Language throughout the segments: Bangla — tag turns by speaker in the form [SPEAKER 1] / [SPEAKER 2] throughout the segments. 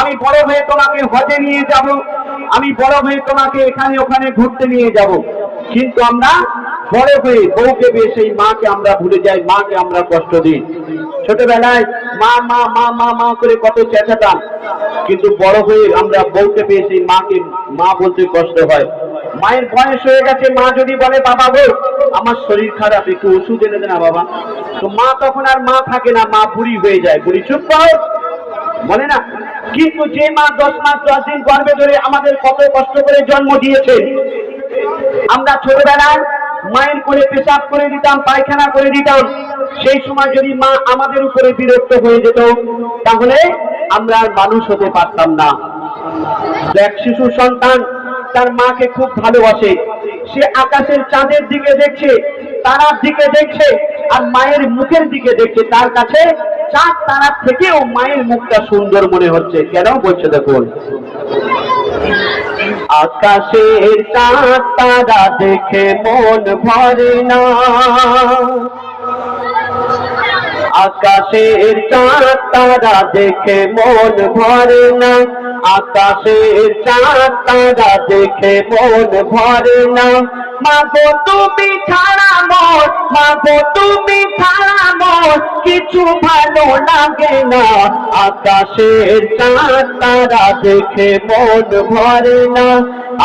[SPEAKER 1] আমি বড় হয়ে তোমাকে হজে নিয়ে যাব, আমি বড় হয়ে তোমাকে এখানে ওখানে ঘুরতে নিয়ে যাব। কিন্তু আমরা বড় হয়ে বউকে পেয়ে সেই মাকে আমরা ভুলে যাই, মাকে আমরা কষ্ট দিই। ছোটবেলায় মা মা মা মা মা করে কত চেঁচাতাম, কিন্তু বড় হয়ে আমরা বউকে পেয়ে সেই মাকে, মা বলতে কষ্ট হয়। মায়ের বয়স হয়ে গেছে, মা যদি বলে, বাবা গো, আমার শরীর খারাপ, একটু ওষুধ এনে দে বাবা। তো মা তখন আর মা থাকে না, মা বুড়ি হয়ে যায়। বুড়ি চুপ করো। বলে না? কিন্তু যে মা দশ মাস, দশ দিন গর্ভে ধরে আমাদের কত কষ্ট করে জন্ম দিয়েছে। আমরা ছোটবেলায় মায়ের করে পেশাব করে দিতাম, পায়খানা করে দিতাম। সেই সময় যদি মা আমাদের উপরে বিরক্ত হয়ে যেত, তাহলে আমরা আর মানুষ হতে পারতাম না। এক শিশু সন্তান তার মাকে খুব ভালোবাসে। সে আকাশের চাঁদের দিকে দেখছে, তারার দিকে দেখছে, আর মায়ের মুখের দিকে দেখছে। তার কাছে চাঁদ তারা থেকেও মায়ের মুখটা সুন্দর মনে হচ্ছে। কেন বলছে দেখুন। আকাশের চাঁদ তারা দেখে মন ভরে না। আকাশের চাঁদ তারা দেখে মন ভরে না। আকাশের চাঁদ তারা দেখে মন ভরে না। মাগো, তুমি ছাড়া মন, মাগো, তুমি ছাড়া মন, কিছু ভালো লাগে না। আকাশের চাঁদ তারা দেখে মন ভরে না।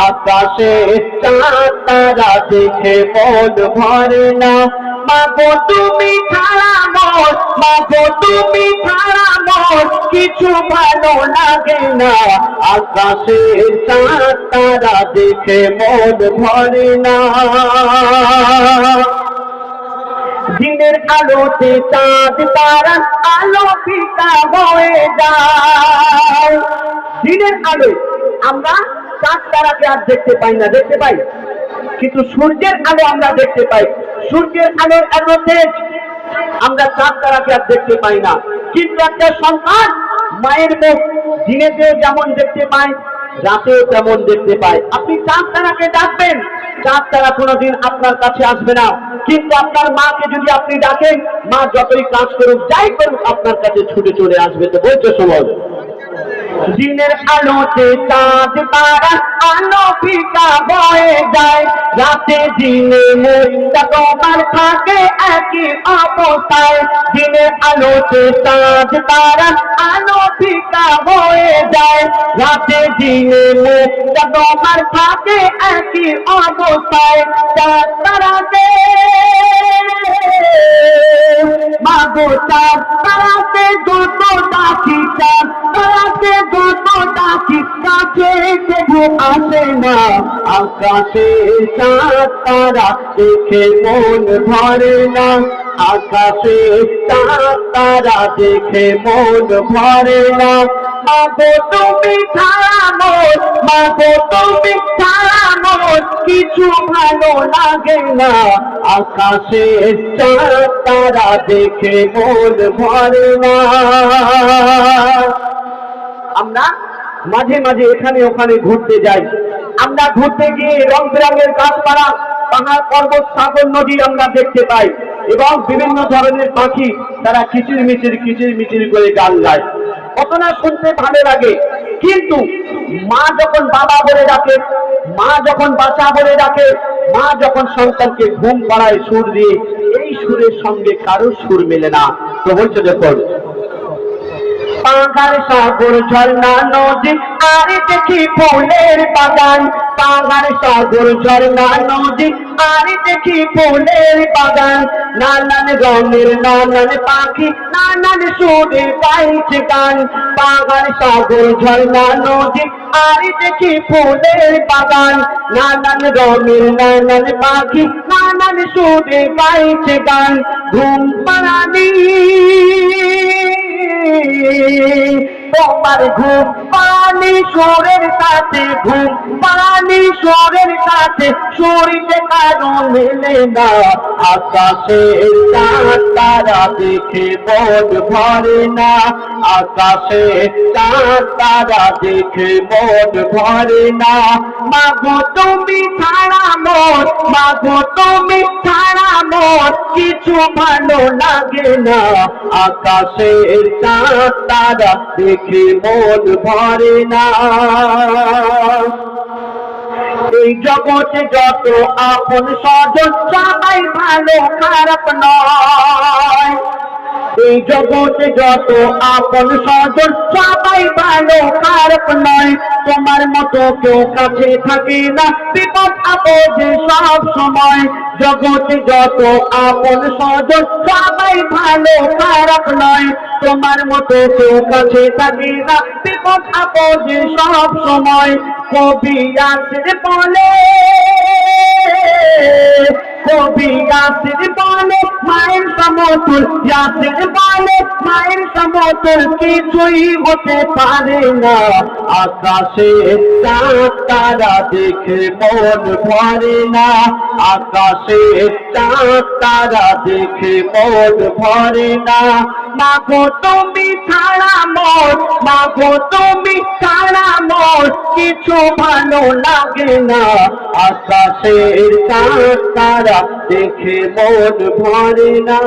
[SPEAKER 1] আকাশের চাঁদ তারা দেখে মন ভরে না। মাগো, তুমি ছাড়া মন মাগো, তুমি ছাড়া মন কিছু ভালো লাগে না। আকাশের চাঁদ তারা দেখে মন ভরে না। দিনের আলোতে চাঁদ, তারা আলো ফিকা হয়ে যায়। দিনের আলো, আমরা চাঁদ, তারাকে আর দেখতে পাই না, দেখতে পাই? কিন্তু সূর্যের আলো আমরা দেখতে পাই। সূর্যের আলোর এত তেজ আমরা চাঁদ তারাকে আর দেখতে পাই না। কিন্তু একটা সন্তান, মায়ের মুখ, দিনেতেও যেমন দেখতে পায়, রাতেও তেমন দেখতে পায়। আপনি চাঁদ তারাকে ডাকবেন, চাঁদ তারা কোনোদিন আপনার কাছে আসবে না। কিন্তু আপনার মাকে যদি আপনি ডাকেন, মা যতই কাজ করুক, যাই করুক, আপনার কাছে ছুটে চলে আসবে। তো বলছে সময় দিনের আলোতে চাঁদ তারা আলো ফিকা হয়ে যায়। রাতে দিনে মুখটা তোমার থাকে একই অবস্থায়। দিনের আলোতে চাঁদ তারা আলো ফিকা হয়ে যায়। রাতে দিনে মুখটা তোমার থাকে একই অবস্থায়। চাঁদ তারাতে মাগো, চাঁদ তারাতে যত ডাকি চাঁদ আসে না। আকাশে তারা দেখে মন ভরে না। আকাশে তারা দেখে মন ভরে না। মাগো তুমি মন মাগো তুমি ছাড়া কিছু ভালো লাগে না। আকাশে তারা দেখে মন ভরে না। আমরা মাঝে মাঝে এখানে ওখানে ঘুরতে যাই। আমরা ঘুরতে গিয়ে রং বেরঙের গাছপালা, পাহাড়, পর্বত, সাগর, নদী আমরা দেখতে পাই এবং বিভিন্ন ধরনের পাখি তারা কিচির মিচির কিচির মিচির করে গান গায়। কত না শুনতে ভালো লাগে, কিন্তু মা যখন বাবা বলে ডাকে, মা যখন বাচ্চা বলে ডাকে, মা যখন সন্তানকে ঘুম পাড়ায় সুর দিয়ে, এই সুরের সঙ্গে কারোর সুর মেলে না। তো বলছে দেখুন পাহাড় সাগর, ঝর্ণা, নদী, আর দেখি ফুলের বাগান। পাহাড় সাগর, ঝর্ণা, নদী, আর দেখি ফুলের বাগান। নানান রঙের নানান পাখি, নানান সুরে গাইছে গান। পাহাড় সাগর, ঝর্ণা, নদী, আর দেখি ফুলের বাগান। নানান রঙের নানান পাখি, নানান সুরে গাইছে গান। ঘুম পাড়ানি। তোমার ঘুম, পানি সুরের সাথে ঘুম, পানি সুরের সাথে শরীরে কারও মেলে না? আকাশের চাঁদ তারা দেখে মন ভরে না? আকাশে চাঁদ তারা দেখে মন ভরে না? মাগো তুমি ছাড়া মোর মাগো তুমি ছাড়া মোর কিছু ভালো লাগে না। আকাশের চাঁদ তারা দেখে মন ভরে না। এই জগতে যত আপন স্বজন, সবাই ভালো, খারাপ নয়। এই জগতে যত আপন স্বজন, সবাই ভালো, খারাপ নয়। তোমার মতো কেউ কাছে থাকে না। বিপদ আপদে সব সময় জগতে যত আপন সজন সবাই ভালো খারাপ নয়। তোমার মতো কেউ কাছে তাকে রাখতে কথা বলে সব সময় কবি আসে বলে। কবি আসির বলে। মায়ের সমতুল ইয়াসির বলে মায়ের সমতুল কিছুই হতে পারে না। আকাশে চাঁদ তারা দেখে মন ভরে না। আকাশে চাঁদ তারা দেখে মন ভরে না। মাগো তুমি ছাড়া মোর মাগো তুমি ছাড়া কিছু ভালো লাগে না। আকাশের চাঁদ তারা দেখে মন ভরে না।